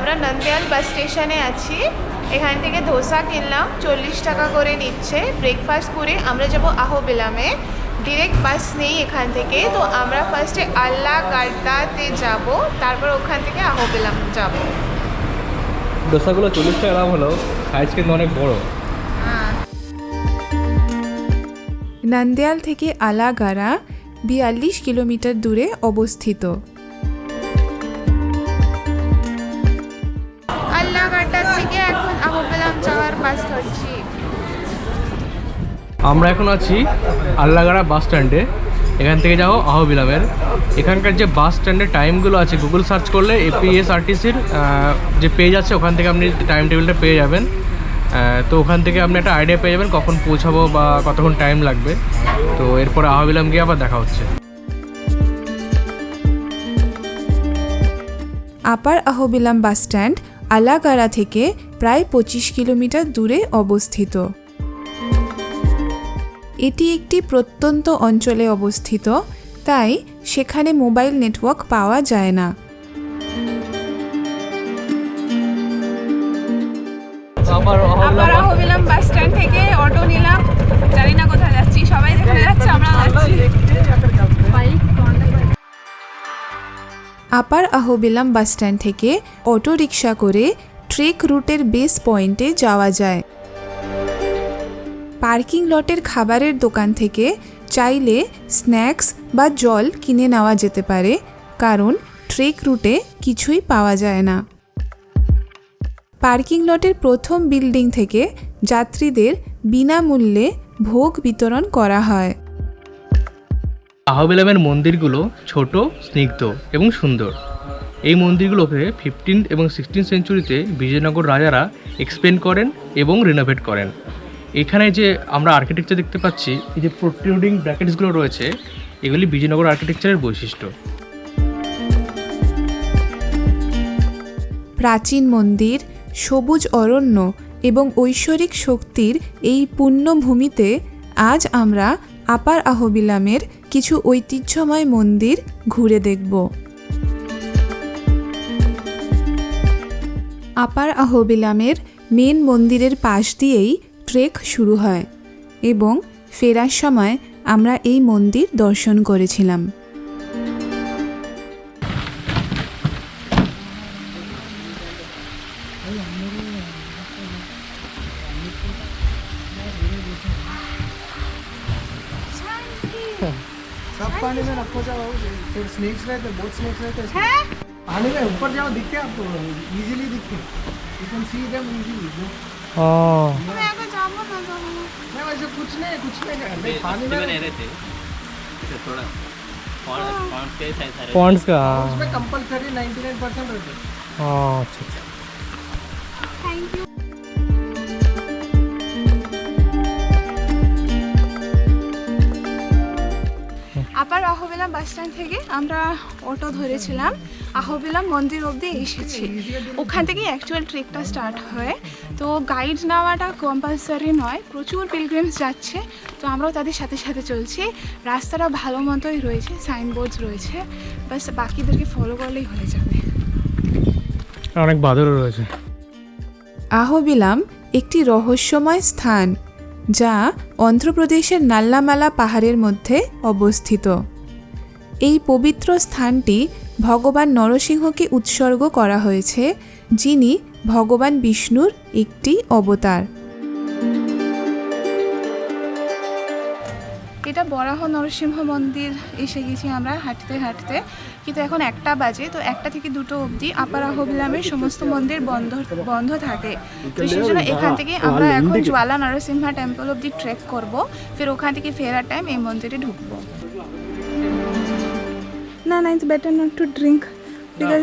আমরা নন্দিয়াল বাস স্টেশনে আছি। এখান থেকে ধোসা কিনলাম চল্লিশ টাকা করে নিচ্ছে। ব্রেকফাস্ট করে আমরা যাব আহোবিলামে। ডিরেক্ট বাস নেই এখান থেকে। তো আমরা ফার্স্টে আল্লাহ গাড্ডাতে যাব তারপর ওখান থেকে আহোবিলাম যাব। ডোসাগুলো চল্লিশ টাকা দাম হলো সাইজ কিন্তু অনেক বড়। নান্দেয়াল থেকে আলাগারা বিয়াল্লিশ কিলোমিটার দূরে অবস্থিত। আমরা এখন আছি আল্লাগাড়া বাস স্ট্যান্ডে। এখান থেকে যাও আহবিলামের এখানকার যে বাস স্ট্যান্ডের টাইমগুলো আছে গুগল সার্চ করলে এপিএসআরটিসির যে পেজ আছে, ওখান থেকে আপনি টাইম টেবিলটা পেয়ে যাবেন। তো ওখান থেকে আপনি একটা আইডিয়া পেয়ে যাবেন কখন পৌঁছাবো বা কতক্ষণ টাইম লাগবে। তো এরপরে আহবিলাম গিয়ে আবার দেখা হচ্ছে। আপার আহবিলাম বাসস্ট্যান্ড আলাগাড়া থেকে প্রায় পঁচিশ কিলোমিটার দূরে অবস্থিত। এটি একটি প্রত্যন্ত অঞ্চলে অবস্থিত তাই সেখানে মোবাইল নেটওয়ার্ক পাওয়া যায় না। আবার আবার বাস স্ট্যান্ড থেকে অটো নিলাম। জানি না কোথায় যাচ্ছি সবাই যেখানে যাচ্ছে আমরা যাচ্ছি। আপার আহবিলাম বাসস্ট্যান্ড থেকে অটো রিক্সা করে ট্রেক রুটের বেস পয়েন্টে যাওয়া যায়। পার্কিং লটের খাবারের দোকান থেকে চাইলে স্ন্যাক্স বা জল কিনে নেওয়া যেতে পারে, কারণ ট্রেক রুটে কিছুই পাওয়া যায় না। পার্কিং লটের প্রথম বিল্ডিং থেকে যাত্রীদের বিনামূল্যে ভোগ বিতরণ করা হয়। আহবিলামের মন্দিরগুলো ছোট, স্নিগ্ধ এবং সুন্দর। এই মন্দিরগুলোকে ফিফটিন এবং সিক্সটিন সেঞ্চুরিতে বিজয়নগর রাজারা এক্সপ্লেন করেন এবং রিনোভেট করেন। এখানে যে আমরা আর্কিটেকচার দেখতে পাচ্ছি, এই যে প্রোটিউডিং ব্র্যাকেটসগুলো রয়েছে, এগুলি বিজয়নগর আর্কিটেকচারের বৈশিষ্ট্য। প্রাচীন মন্দির, সবুজ অরণ্য এবং ঐশ্বরিক শক্তির এই পুণ্যভূমিতে আজ আমরা আপার আহবিলামের কিছু ঐতিহ্যময় মন্দির ঘুরে দেখব। আপার আহবিলামের মেন মন্দিরের পাশ দিয়েই ট্রেক শুরু হয় এবং ফেরার সময় আমরা এই মন্দির দর্শন করেছিলাম सब पानी में रखो जाओ फिर स्नेक्स रहते बहुत स्नेक्स रहते हैं হ্যাঁ पानी में ऊपर जाओ दिखते हैं आपको इजीली दिखते you can see them easily আমি नहीं वैसे कुछ नहीं कुछ नहीं कर नहीं पानी में रहे थे। थोड़ा पॉइंट्स का उसमें हाँ। कंपलसरी 99% रहते। हैं हाँ अच्छा।, अच्छा। थैंक यू আপার আহবিলাম বাস স্ট্যান্ড থেকে আমরা অটো ধরেছিলাম। আহবিলাম মন্দির অবধি এসেছি। ওখান থেকেই অ্যাকচুয়াল ট্রেকটা স্টার্ট হয়। তো গাইড নেওয়াটা কম্পালসারি নয় প্রচুর পিলগ্রিমস যাচ্ছে। তো আমরাও তাদের সাথে সাথে চলছি। রাস্তাটা ভালো মতোই রয়েছে সাইনবোর্ডস রয়েছে। বাস বাকিদেরকে ফলো করলেই হয়ে যাবে। অনেক বাদরও রয়েছে। আহবিলাম একটি রহস্যময় স্থান। যা অন্ধ্রপ্রদেশের নাল্লামালা পাহাড়ের মধ্যে অবস্থিত। এই পবিত্র স্থানটি ভগবান নরসিংহকে উৎসর্গ করা হয়েছে, যিনি ভগবান বিষ্ণুর একটি অবতার। এটা বরাহ নরসিংহ মন্দির এসে গেছি আমরা হাঁটতে হাঁটতে। কিন্তু এখন একটা বাজে তো একটা থেকে দুটো অবধি আপার আহবিলামের সমস্ত মন্দির বন্ধ বন্ধ থাকে। তো সেই জন্য এখান থেকে আমরা এখন জ্বালা নরসিংহা টেম্পল অবধি ট্রেক করব ফের ওখান থেকে ফেরার টাইম এই মন্দিরে ঢুকবো। না না it's better not to drink because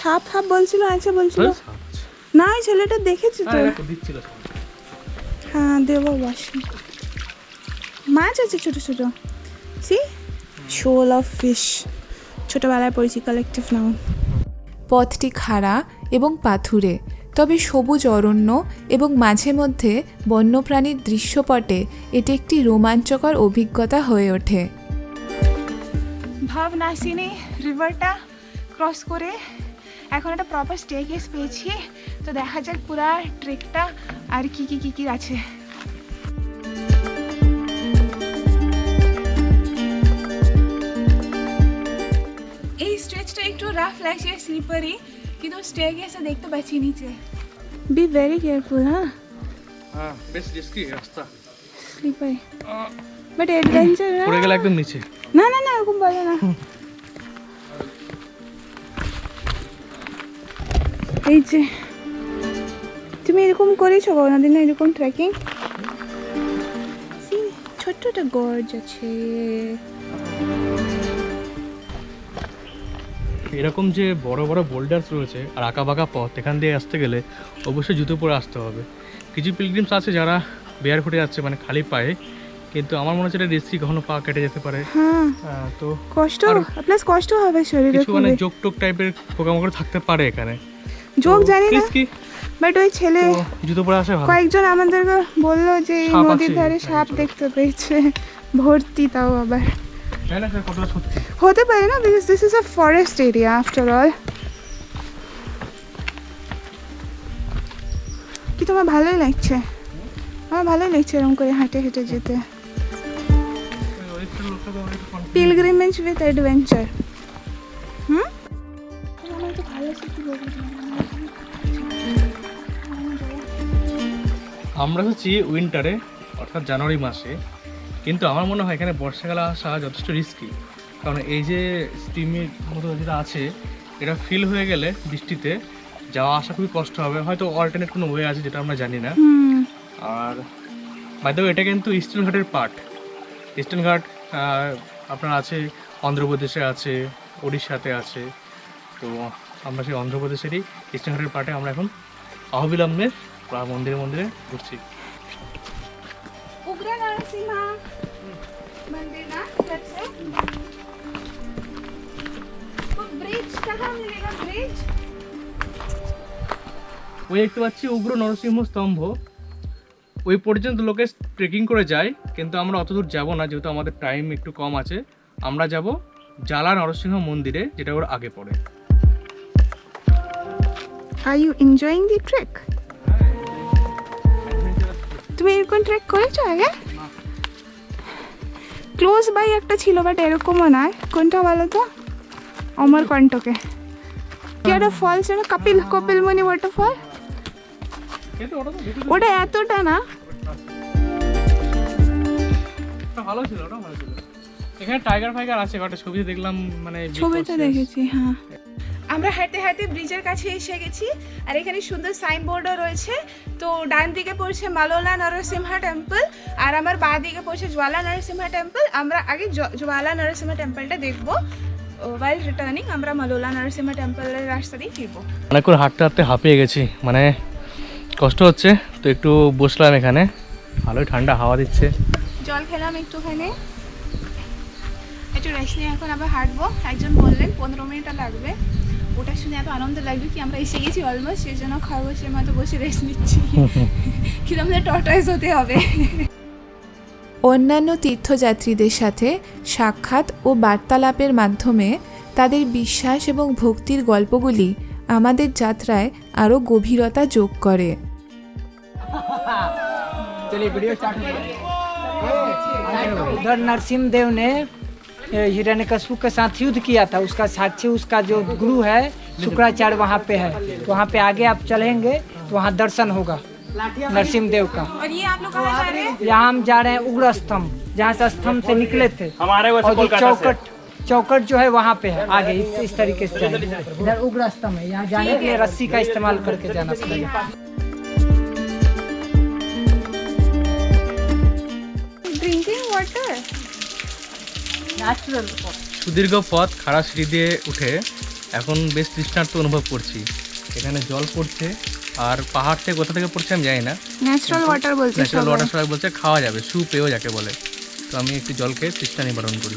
সাপ সাপ বলছিল আচ্ছা বলছিল। না এই ছেলেটা দেখেছি তো। হ্যাঁ দেবো বাসি মাছ আছে ছোট ছোট। সি? শোল অফ ফিশ। ছোটবেলায় পড়েছি কালেকটিভ নাউন পথটি খাড়া এবং পাথুরে তবে সবুজ অরণ্য এবং মাঝে মধ্যে বন্যপ্রাণীর দৃশ্যপটে এটি একটি রোমাঞ্চকর অভিজ্ঞতা হয়ে ওঠে। ভাবনাশিনী রিভারটা ক্রস করে এখন একটা প্রপার স্টে কেস পেয়েছি। তো দেখা যাক পুরা ট্রেকটা আর কি কি কি কি আছে। রাফ লাগছে স্লিপারি কিন্তু স্টে কেসে দেখতে পাচ্ছি নিচে বি ভেরি কেয়ারফুল হ্যাঁ হ্যাঁ বেশ রিস্কি রাস্তা স্লিপারি বাট অ্যাডভেঞ্চার পড়ে গেলে একদম নিচে না না না এরকম বলে না এই যে তুমি এরকম করেছ কোনোদিন এরকম ট্রেকিং ছোট্ট একটা গর্জ আছে এরকম যে বড় বড় বোল্ডার্স রয়েছে আর আঁকা বাঁকা পথ এখান দিয়ে আসতে গেলে অবশ্যই জুতো পরে আসতে হবে। কিছু পিলগ্রিমস আছে যারা বেয়ার ফুটে যাচ্ছে মানে খালি পায়ে কিন্তু আমার মনে হচ্ছে এটা রিস্কি কখনো পা কেটে যেতে পারে। হ্যাঁ। তো কষ্ট প্লাস কষ্ট হবে শরীরে কিছু মানে জোক টোক টাইপের পোকামাকড় থাকতে পারে এখানে। যোগ জানি না রিস্কি বাট ওই ছেলে জুতো পরে আসা ভালো। কয়েকজন আমাদেরকে বলল যে নদীর ধারে সাপ দেখতে পেয়েছে ভর্তি তাও আবার। হতে পারে না because this is a forest area after all কি তোমার ভালোই লাগছে? আমার ভালোই লাগছে এরকম করে হাঁটে হেঁটে যেতে। Pilgrimage with adventure hmm? আমার তো ভালো আছে আমরা হচ্ছি উইন্টারে অর্থাৎ জানুয়ারি মাসে কিন্তু আমার মনে হয় এখানে বর্ষাকালে আসা যথেষ্ট রিস্কি কারণ এই যে স্টিমের মতো যেটা আছে এটা ফিল হয়ে গেলে বৃষ্টিতে যাওয়া আসা খুবই কষ্ট হবে। হয়তো অল্টারনেট কোনো ওয়ে আছে যেটা আমরা জানি না। আর বাইদেও এটা কিন্তু ইস্টার্ন ঘাটের পার্ট ইস্টার্ন ঘাট আপনার আছে অন্ধ্রপ্রদেশে আছে উড়িষ্যাতে আছে। তো আমরা সেই অন্ধ্রপ্রদেশেরই ইস্টার্ন ঘাটের পার্টে আমরা এখন অহবিলম্বে মন্দিরে মন্দিরে ঘুরছি। ওই দেখতে পাচ্ছি উগ্র নরসিংহ স্তম্ভ। ওই পর্যন্ত লোকে ট্রেকিং করে যায়, কিন্তু আমরা অত দূর যাব না, যেহেতু আমাদের টাইম একটু কম আছে। আমরা যাব জালা নরসিংহ মন্দিরে, যেটা ওর আগে পড়ে। Are you enjoying the trek তুমি এরকম ট্রেক করেছ আগে? ক্লোজ বাই একটা ছিল বাট এরকমও নয়। কোনটা বলো তো? অমরকণ্টকে কি একটা ফল ছিল কপিল কপিলমণি ওয়াটারফল ওটা এতটা না? ভালো ছিল ওটা ভালো ছিল। এখানে টাইগার ফাইগার আছে কটা ছবি দেখলাম মানে ছবিতে দেখেছি হ্যাঁ। আমরা হাঁটতে হাঁটতে ব্রিজের কাছে এসে গেছি আর এখানে সুন্দর সাইনবোর্ডও রয়েছে। তো ডান দিকে পড়ছে মালোলা নরসিংহা টেম্পল আর আমার বাঁ দিকে পড়ছে জ্বালা নরসিংহা টেম্পল আমরা আগে জ- জ্বালা নরসিংহা টেম্পলটা দেখব। ওয়াইল রিটার্নিং আমরা মালোলা নরসিংহা টেম্পলের রাস্তা দিয়ে ফিরবো। অনেকক্ষণ হাঁটতে হাঁটতে হাঁপিয়ে গেছি মানে কষ্ট হচ্ছে তো একটু বসলাম এখানে। ভালোই ঠান্ডা হাওয়া দিচ্ছে। জল খেলাম একটুখানি। একটু রেস্ট নিয়ে এখন আবার হাঁটবো। একজন বললেন পনেরো মিনিট লাগবে। ওটা শুনে এত আনন্দ লাগবে কি আমরা এসে গেছি অলমোস্ট সেই জন্য খরগোশের মতো বসে রেস্ট নিচ্ছি। কিন্তু আমাদের টর্টয়েস হতে হবে। অন্যান্য তীর্থযাত্রীদের সাথে সাক্ষাৎ ও বার্তালাপের মাধ্যমে তাদের বিশ্বাস এবং ভক্তির গল্পগুলি আমাদের যাত্রায় আরও গভীরতা যোগ করে उधर नरसिम्ह देव ने हिरण्यकश्यप के साथ युद्ध किया था उसका साक्षी उसका जो गुरु है शुक्राचार्य वहाँ पे है तो वहाँ पे आगे आप चलेंगे तो वहाँ दर्शन होगा नरसिम्ह देव का और ये आप लोग कहाँ जा रहे हैं यहाँ हम जा रहे हैं उग्र स्तंभ जहाँ से स्तंभ से निकले थे हमारे और जो चौकट चौकट जो है वहाँ पे है आगे इस, इस तरीके से जाएंगे इधर उग्र स्तंभ है यहाँ जाने के लिए रस्सी का इस्तेमाल करके जाना पड़ेगा ড্রিঙ্কিং ওয়াটার नेचुरल সুদীর্ঘ পথ খাড়া সিঁড়ি দিয়ে উঠে এখন বেশ তৃষ্ণার্ত অনুভব করছি এখানে জল পড়ছে আর পাহাড় থেকে কোথা থেকে পড়ছে আমি জানি না। ন্যাচারাল ওয়াটার বলছে ন্যাচারাল ওয়াটার সবাই বলছে খাওয়া যাবে সু পেয়েও যাকে বলে। তো আমি একটু জল খেয়ে তৃষ্ণা নিবারণ করি।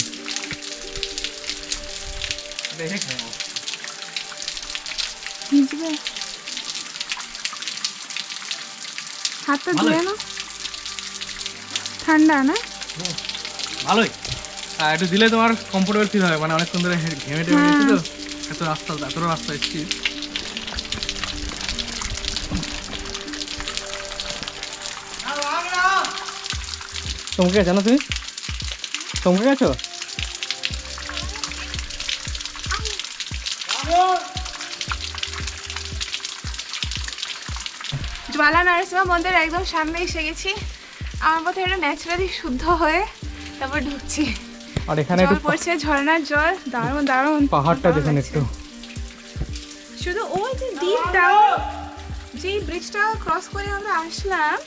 হাতটা ধুয়ে না ঠান্ডা না? ভালোই। আর একটু দিলে তোমার কমফোর্টেবল ফিল হবে মানে অনেক হে- ঘেমে টেমে গেছি তো। এত রাস্তা এত রাস্তা এসেছি। চমকে গেছো না তুমি? চমকে গেছো? জ্বালা নরসিংহ মন্দির একদম সামনে এসে গেছি। আমার মতো এটা ন্যাচারালি শুদ্ধ হয়ে তারপর ঢুকছি। আর এখানে জল একটু পড়ছে ঝর্ণার জল দারুণ দারুণ। পাহাড়টা দেখুন একটু। শুধু ওই যে ডাউন যে ব্রিজটা ক্রস করে আমরা আসলাম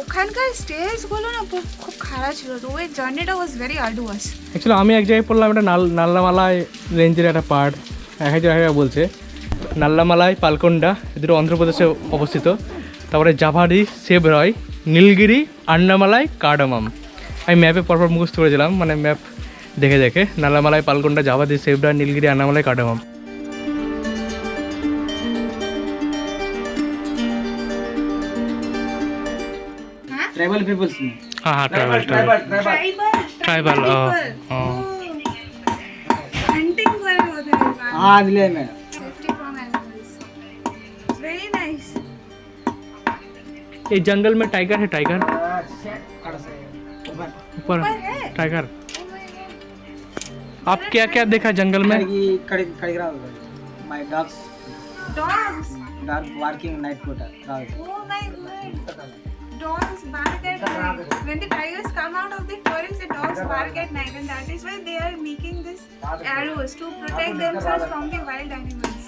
ওখানকার স্টেজগুলো না খুব খারাপ ছিল। তো ওই জার্নিটা ওয়াজ ভেরি আর্ডুয়াস অ্যাকচুয়ালি আমি এক জায়গায় পড়লাম, এটা নাল নাল্লামালাই রেঞ্জের একটা পার্ট এক জায়গায় বলছে, নাল্লামালাই, পালকোন্ডা দুটো অন্ধ্রপ্রদেশে অবস্থিত। তারপরে জাভারি সেবরয় নীলগিরি, আন্নামালাই, কার্ডামাম। আমি ম্যাপে পরপর মুখস্থ করেছিলাম মানে ম্যাপ দেখে দেখে। Nallamalai, Palkonda Javadi Shevaroy Nilgiri, Annamalai, cardamom. Tribal peoples में। हाँ हाँ ट्राइबल ट्राइबल ट्राइबल हंटिंग होते हैं हाँ विलेज में। ये जंगल में टाइगर है टाइगर ऊपर। टाइगर आप क्या क्या देखा जंगल में? Dogs dogs barking night quarter oh my god Dogs bark at night. When the tigers come out of the forest, the dogs bark at night, and that is why they are making this arrows to protect themselves from the wild animals.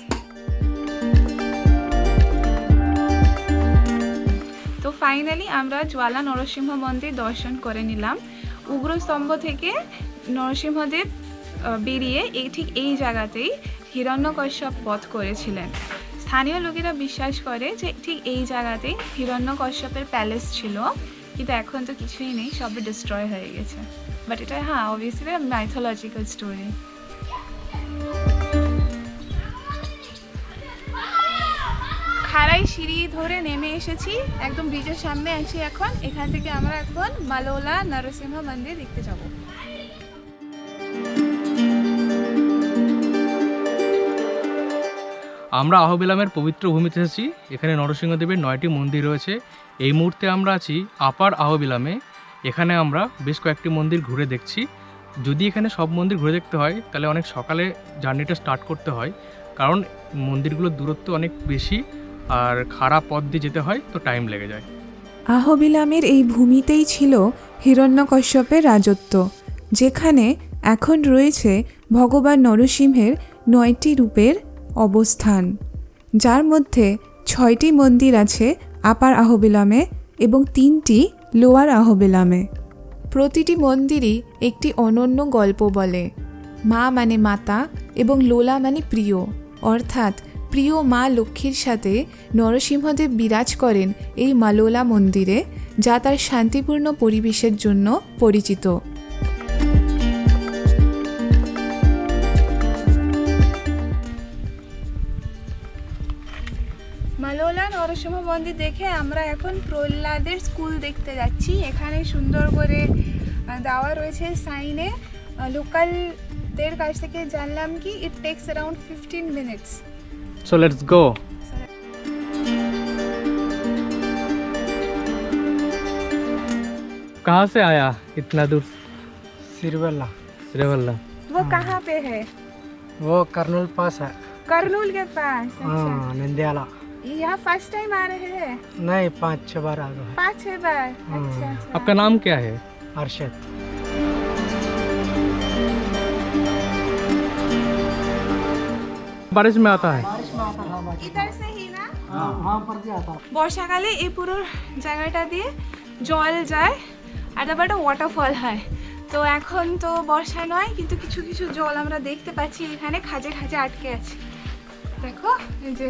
তো finally আমরা জ্বালা নরসিংহ মন্দির দর্শন করে নিলাম উগ্রস্তম্ভ থেকে নরসিংহদেব বেরিয়ে এই ঠিক এই জায়গাতেই হিরণ্যকশ্যপ বধ করেছিলেন স্থানীয় লোকেরা বিশ্বাস করে যে ঠিক এই জায়গাতেই হিরণ্যকশ্যপের প্যালেস ছিল, কিন্তু এখন তো কিছুই নেই সব ডিস্ট্রয় হয়ে গেছে। বাট এটা হ্যাঁ অবভিয়াসলি মাইথোলজিক্যাল স্টোরি খাড়াই সিঁড়ি ধরে নেমে এসেছি, একদম ব্রিজের সামনে আছি এখন। এখান থেকে আমরা এখন মালোলা নরসিংহ মন্দির দেখতে যাব। আমরা আহবেলামের পবিত্র ভূমিতে এসেছি এখানে নরসিংহদেবের নয়টি মন্দির রয়েছে। এই মুহূর্তে আমরা আছি আপার আহবিলামে। এখানে আমরা বেশ কয়েকটি মন্দির ঘুরে দেখছি। যদি এখানে সব মন্দির ঘুরে দেখতে হয়, তাহলে অনেক সকালে জার্নিটা স্টার্ট করতে হয়। কারণ মন্দিরগুলোর দূরত্ব অনেক বেশি আর খারাপ পথ দিয়ে যেতে হয়, তো টাইম লেগে যায়। আহবিলামের এই ভূমিতেই ছিল হিরণ্যকশ্যপের রাজত্ব, যেখানে এখন রয়েছে ভগবান নরসিংহের নয়টি রূপের অবস্থান, যার মধ্যে ছয়টি মন্দির আছে আপার আহবিলামে এবং তিনটি লোয়ার আহবিলামে। প্রতিটি মন্দিরই একটি অনন্য গল্প বলে। মা মানে মাতা এবং লোলা মানে প্রিয়। অর্থাৎ প্রিয় মা লক্ষ্মীর সাথে নরসিংহদেব বিরাজ করেন এই মালোলা মন্দিরে, যা তার শান্তিপূর্ণ পরিবেশের জন্য পরিচিত। নরসিংহ মন্দির দেখে আমরা এখন প্রহ্লাদের স্কুল দেখতে যাচ্ছি এখানে সুন্দর করে আহ, দেওয়া রয়েছে সাইনে লোকালদের কাছ থেকে জানলাম কি it takes around fifteen minutes so let's go कहाँ से आया इतना दूर सिरवल्ला श्रीवल्ला वो कहाँ पे है वो करनूल पास है करनूल के पास अच्छा हाँ नंदियाला यहाँ फर्स्ट टाइम आ रहे हैं नहीं पाँच छः बार आ गए पाँच छह बार हाँ। अच्छा अच्छा आपका नाम क्या है अरशद बारिश में आता है इधर से ही ना हाँ वहाँ पर भी आता বর্ষাকালে এই পুরো জায়গাটা দিয়ে জল যায় আর তারপর একটা ওয়াটারফল হয় তো এখন তো বর্ষা নয় কিন্তু কিছু কিছু জল আমরা দেখতে পাচ্ছি এখানে খাজে খাজে আটকে আছে দেখো এই যে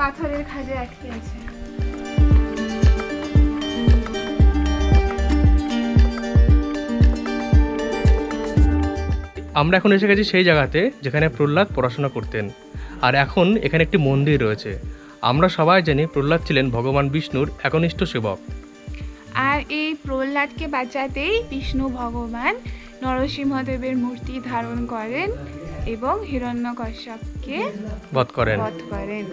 পাথরের খাজে আটকে আছে। আমরা এখন এসে গেছি সেই জায়গাতে যেখানে প্রহ্লাদ পড়াশোনা করতেন। আর এখন এখানে একটি মন্দির রয়েছে। আমরা সবাই জানি প্রহ্লাদ ছিলেন ভগবান বিষ্ণুর একনিষ্ঠ সেবক। আর এই প্রহ্লাদকে বাঁচাতেই বিষ্ণু ভগবান নরসিংহদেবের মূর্তি ধারণ করেন। এবং হিরণ্যকশ্যপকে বধ করেন। বধ করেন।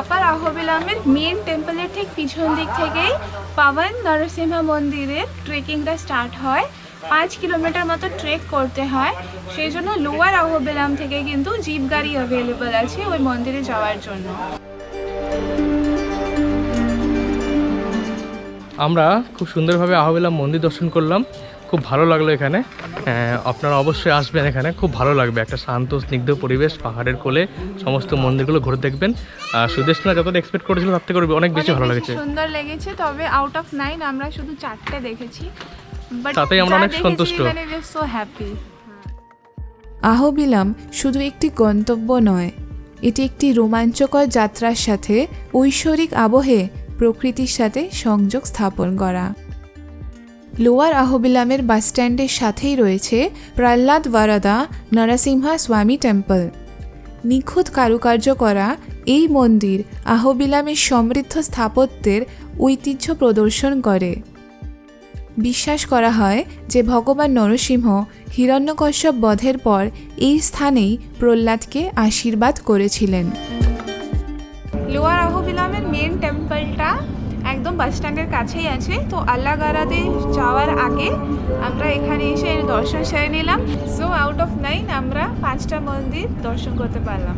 আপার আহবিলামের মেন টেম্পলের ঠিক পিছন দিক থেকেই পাবন নরসিংহা মন্দিরের ট্রেকিংটা স্টার্ট হয়। পাঁচ কিলোমিটার মতো ট্রেক করতে হয়। সেই জন্য লোয়ার আহবিলাম থেকে কিন্তু জিপ গাড়ি অ্যাভেলেবল আছে ওই মন্দিরে যাওয়ার জন্য। আমরা খুব সুন্দরভাবে আহবেলাম মন্দির দর্শন করলাম। খুব ভালো লাগল এখানে। আপনারা অবশ্যই আসবেন এখানে। খুব ভালো লাগবে। একটা শান্ত স্নিগ্ধ পরিবেশ পাহাড়ের কোলে সমস্ত মন্দিরগুলো ঘুরে দেখবেন। আর সুদেশনা যতটা এক্সপেক্ট করেছিল তার থেকে অনেক বেশি ভালো লেগেছে। সুন্দর লেগেছে তবে আউট অফ নাইন আমরা শুধু চারটে দেখেছি। তাতেই আমরা অনেক সন্তুষ্ট। আহবিলাম শুধু একটি গন্তব্য নয় এটি একটি রোমাঞ্চকর যাত্রার সাথে ঐশ্বরিক আবহে প্রকৃতির সাথে সংযোগ স্থাপন করা। লোয়ার আহবিলামের বাসস্ট্যান্ডের সাথেই রয়েছে প্রহ্লাদ বরদা নরসিংহা স্বামী টেম্পল। নিখুঁত কারুকার্য করা এই মন্দির আহবিলামের সমৃদ্ধ স্থাপত্যের ঐতিহ্য প্রদর্শন করে। বিশ্বাস করা হয় যে ভগবান নরসিংহ হিরণ্যকশ্যপ বধের পর এই স্থানেই প্রহ্লাদকে আশীর্বাদ করেছিলেন। লোয়ার আহবিলামের মেন টেম্পলটা একদম বাস স্ট্যান্ডের কাছেই আছে। তো আল্লাগারাতে যাওয়ার আগে আমরা এখানে এসে দর্শন সেরে নিলাম। সো আউট অফ নাইন আমরা পাঁচটা মন্দির দর্শন করতে পারলাম।